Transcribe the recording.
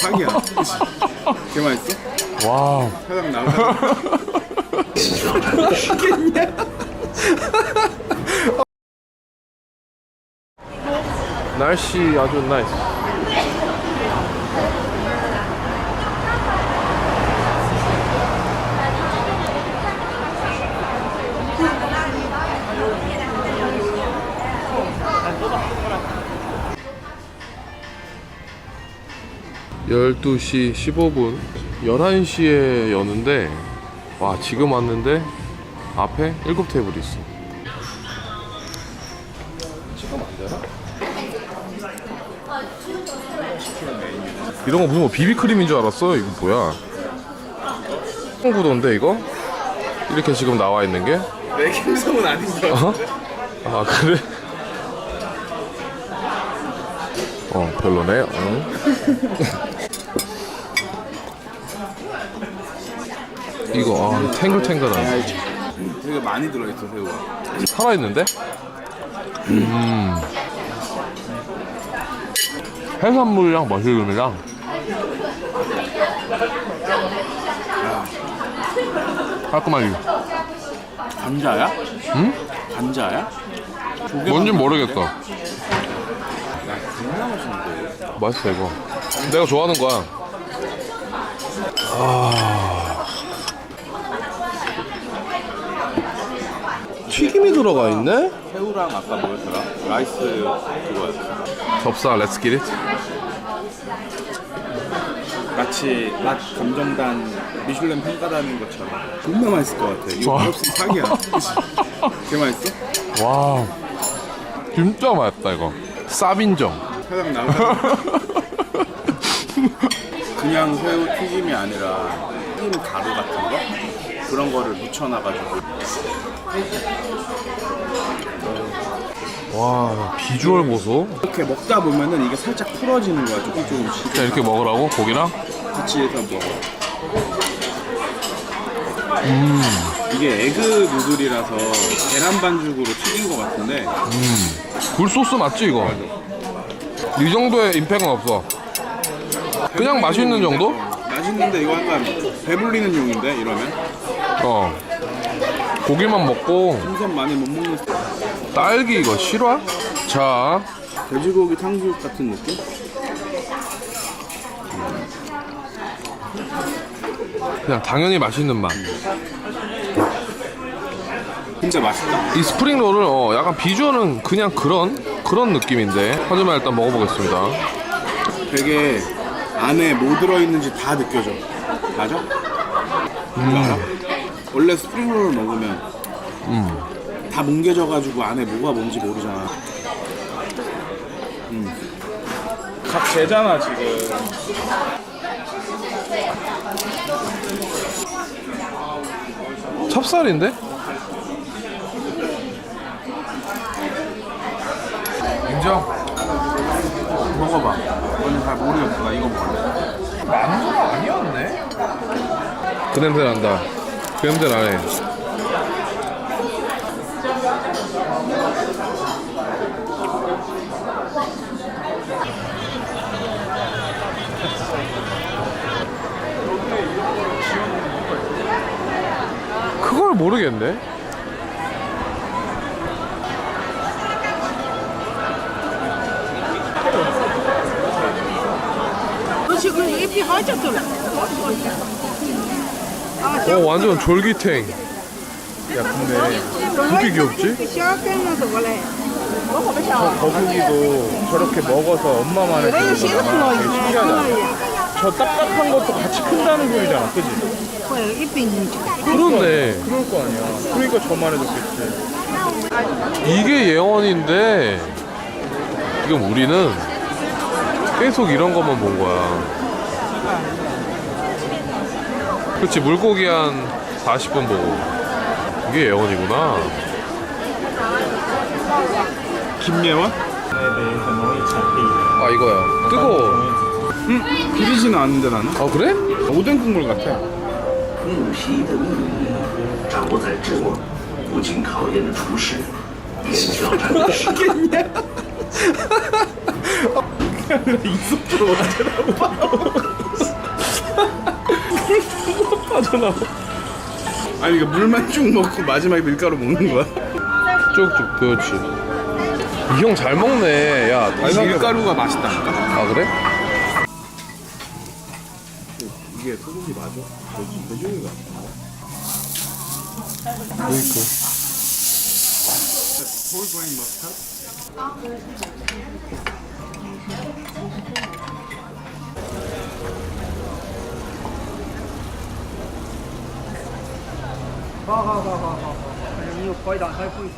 사기야. 개 맛있어? 와우. 사장 나오자. 날씨 아주 나이스. 열두 시 15분 11시에 여는데 와 지금 왔는데 앞에 일곱 테이블이 있어 찍으면 안 되나? 이런 거 무슨 뭐 비비크림인 줄 알았어. 이거 뭐야? 구도인데 이거? 이렇게 지금 나와 있는 게? 내 김성은 아닌 줄 알았어. 어? 아 그래? 어 별로네. 응. 이거 아 탱글탱글한 되게 많이 들어있어 새우가. 살아 있는데? 음. 해산물이랑 머슬름이랑 깔끔하게 감자야? 응? 감자야? 조개 뭔진 모르겠다. 맛있는데. 맛있어 이거. 내가 좋아하는 거야. 아. 튀김이 들어가 있네? 새우랑 아까 뭐였더라? 라이스 그거였어. 접사 렛츠 기릿. 마치 맛 감정단 미슐랭 평가라는 것처럼 존나 맛있을 것 같아. 이거 좋아. 없으면 사기야. 개 맛있어? 와. 진짜 맛있다 이거. 쌉인정. 사장 나오자. 그냥 새우 튀김이 아니라 튀김 가루 같은 거 그런 거를 묻혀놔가지고 와 비주얼 보소. 이렇게 먹다 보면은 이게 살짝 풀어지는 거야 조금 조금씩 자 이렇게 먹으라고 고기랑. 같이 해서 먹어. 음. 이게 에그 누들이라서 계란 반죽으로 튀긴 것 같은데 굴 소스 맞지 이거? 이 정도의 임팩은 없어. 그냥 맛있는 정도? 어, 맛있는데 이거 약간 배불리는 용인데 이러면 어. 고기만 먹고 생선 많이 못 먹는 스타일. 딸기 이거 실화? 자, 돼지고기 탕수육 같은 느낌? 그냥 당연히 맛있는 맛. 진짜 맛있다. 이 스프링 롤을 어, 약간 비주얼은 그냥 그런 그런 느낌인데. 하지만 일단 먹어보겠습니다. 되게 안에 뭐 들어있는지 다 느껴져. 맞아? 이거 알아? 원래 스프링롤을 먹으면 다 뭉개져가지고 안에 뭐가 뭔지 모르잖아. 음. 각 재잖아 지금. 찹쌀인데? 인정. 먹어봐. 이거는 잘 모르겠어. 나 이거 먹을래. 만두가 아니었네. 그 냄새 난다. 그 냄새 나네. 그걸 모르겠네. 지금 잎이 하얗더라. 어 완전 졸기탱. 야 근데 그렇게 귀엽지? 원래 거북이도 저렇게 먹어서 엄마만의 왜 시작한 되게 신기하다. 저 딱딱한 것도 같이 큰다는 소리잖아, 그지? 있는지. 그렇네. 그럴 거 아니야. 그러니까 저만 해줬겠지. 이게 예언인데 지금 우리는 계속 이런 것만 본 거야. 그렇지 물고기 한 40분 보고 이게 예언이구나. 김예원? 아 이거야. 뜨거워. 응, 비리지는 않는데 나는. 아 그래? 오뎅 국물 같아. 木皮的秘密掌握在纸握，不经考验的厨师，也需要战斗时。 이속도로 빠져나와. 아니 이거 물만 쭉 먹고 마지막에 밀가루 먹는 거야? 쭉쭉 그렇지. 이 형 잘 먹네. 야, 이 달걀 밀가루가 맛있다니까 아 그래? 이게 소고기 맞아? 돼지, 돼지고기가 보이크. 홀그레인 머스타드? 好好好好好好好反正你又跑一趟太贵